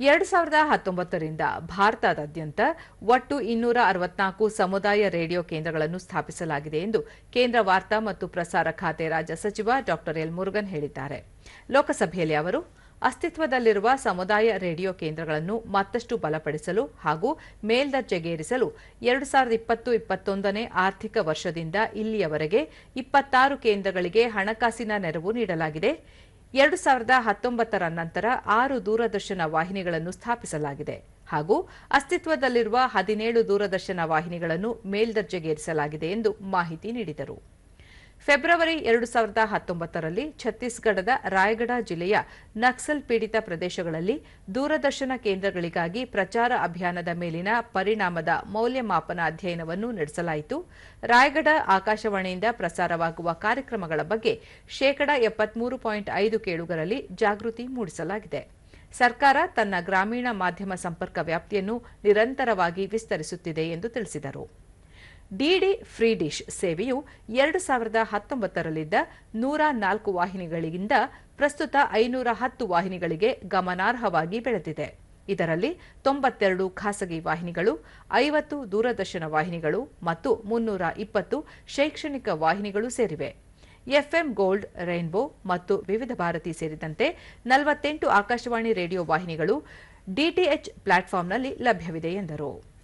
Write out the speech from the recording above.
ಎರಡು ಸಾವಿರದ ಹತ್ತೊಂಬತ್ತರಿಂದ ಭಾರತದಾದ್ಯಂತ ಒಟ್ಟು ಇನ್ನೂರ ಅರವತ್ನಾಲ್ಕು ಸಮುದಾಯ ರೇಡಿಯೋ ಕೇಂದ್ರಗಳನ್ನು ಸ್ಥಾಪಿಸಲಾಗಿದೆ ಎಂದು ಕೇಂದ್ರ ವಾರ್ತಾ ಮತ್ತು ಪ್ರಸಾರ ಖಾತೆ ರಾಜ್ಯ ಸಚಿವ ಡಾ ಎಲ್ ಮುರುಗನ್ ಹೇಳಿದ್ದಾರೆ. ಲೋಕಸಭೆಯಲ್ಲಿ ಅವರು, ಅಸ್ತಿತ್ವದಲ್ಲಿರುವ ಸಮುದಾಯ ರೇಡಿಯೋ ಕೇಂದ್ರಗಳನ್ನು ಮತ್ತಷ್ಟು ಬಲಪಡಿಸಲು ಹಾಗೂ ಮೇಲ್ದರ್ಜೆಗೇರಿಸಲು ಎರಡು ಸಾವಿರದ ಇಪ್ಪತ್ತು ಇಪ್ಪತ್ತೊಂದನೇ ಆರ್ಥಿಕ ವರ್ಷದಿಂದ ಇಲ್ಲಿಯವರೆಗೆ ಇಪ್ಪತ್ತಾರು ಕೇಂದ್ರಗಳಿಗೆ ಹಣಕಾಸಿನ ನೆರವು ನೀಡಲಾಗಿದೆ. ಎರಡು ಸಾವಿರದ ಹತ್ತೊಂಬತ್ತರ ನಂತರ ಆರು ದೂರದರ್ಶನ ವಾಹಿನಿಗಳನ್ನು ಸ್ಥಾಪಿಸಲಾಗಿದೆ ಹಾಗೂ ಅಸ್ತಿತ್ವದಲ್ಲಿರುವ ಹದಿನೇಳು ದೂರದರ್ಶನ ವಾಹಿನಿಗಳನ್ನು ಮೇಲ್ದರ್ಜೆಗೇರಿಸಲಾಗಿದೆ ಎಂದು ಮಾಹಿತಿ ನೀಡಿದರು. ಫೆಬ್ರವರಿ ಎರಡು ಸಾವಿರದ ಹತ್ತೊಂಬತ್ತರಲ್ಲಿ ಛತ್ತೀಸ್ಗಢದ ರಾಯಗಢ ಜಿಲ್ಲೆಯ ನಕ್ಸಲ್ ಪೀಡಿತ ಪ್ರದೇಶಗಳಲ್ಲಿ ದೂರದರ್ಶನ ಕೇಂದ್ರಗಳಿಗಾಗಿ ಪ್ರಚಾರ ಅಭಿಯಾನದ ಮೇಲಿನ ಪರಿಣಾಮದ ಮೌಲ್ಯಮಾಪನ ಅಧ್ಯಯನವನ್ನು ನಡೆಸಲಾಯಿತು. ರಾಯಗಢ ಆಕಾಶವಾಣಿಯಿಂದ ಪ್ರಸಾರವಾಗುವ ಕಾರ್ಯಕ್ರಮಗಳ ಬಗ್ಗೆ ಶೇಕಡ ಎಪ್ಪತ್ಮೂರು ಪಾಯಿಂಟ್ ಐದು ಕೇಳುಗರಲ್ಲಿ ಜಾಗೃತಿ ಮೂಡಿಸಲಾಗಿದೆ. ಸರ್ಕಾರ ತನ್ನ ಗ್ರಾಮೀಣ ಮಾಧ್ಯಮ ಸಂಪರ್ಕ ವ್ಯಾಪ್ತಿಯನ್ನು ನಿರಂತರವಾಗಿ ವಿಸ್ತರಿಸುತ್ತಿದೆ ಎಂದು ತಿಳಿಸಿದರು. ಡಿಡಿ ಫ್ರೀ ಡಿಶ್ ಸೇವೆಯು ಎರಡು ಸಾವಿರದ ಹತ್ತೊಂಬತ್ತರಲ್ಲಿದ್ದ ನೂರ ನಾಲ್ಕು ವಾಹಿನಿಗಳಿಂದ ಪ್ರಸ್ತುತ ಐನೂರ ಹತ್ತು ವಾಹಿನಿಗಳಿಗೆ ಗಮನಾರ್ಹವಾಗಿ ಬೆಳೆದಿದೆ. ಇದರಲ್ಲಿ ತೊಂಬತ್ತೆರಡು ಖಾಸಗಿ ವಾಹಿನಿಗಳು, ಐವತ್ತು ದೂರದರ್ಶನ ವಾಹಿನಿಗಳು ಮತ್ತು ಮುನ್ನೂರ ಇಪ್ಪತ್ತು ಶೈಕ್ಷಣಿಕ ವಾಹಿನಿಗಳು ಸೇರಿವೆ. ಎಫ್ಎಂ ಗೋಲ್ಡ್, ರೈನ್ಬೋ ಮತ್ತು ವಿವಿಧ ಭಾರತಿ ಸೇರಿದಂತೆ ನಲವತ್ತೆಂಟು ಆಕಾಶವಾಣಿ ರೇಡಿಯೋ ವಾಹಿನಿಗಳು ಡಿಟಿಎಚ್ ಪ್ಲಾಟ್ಫಾರ್ಮ್ನಲ್ಲಿ ಲಭ್ಯವಿದೆ ಎಂದರು.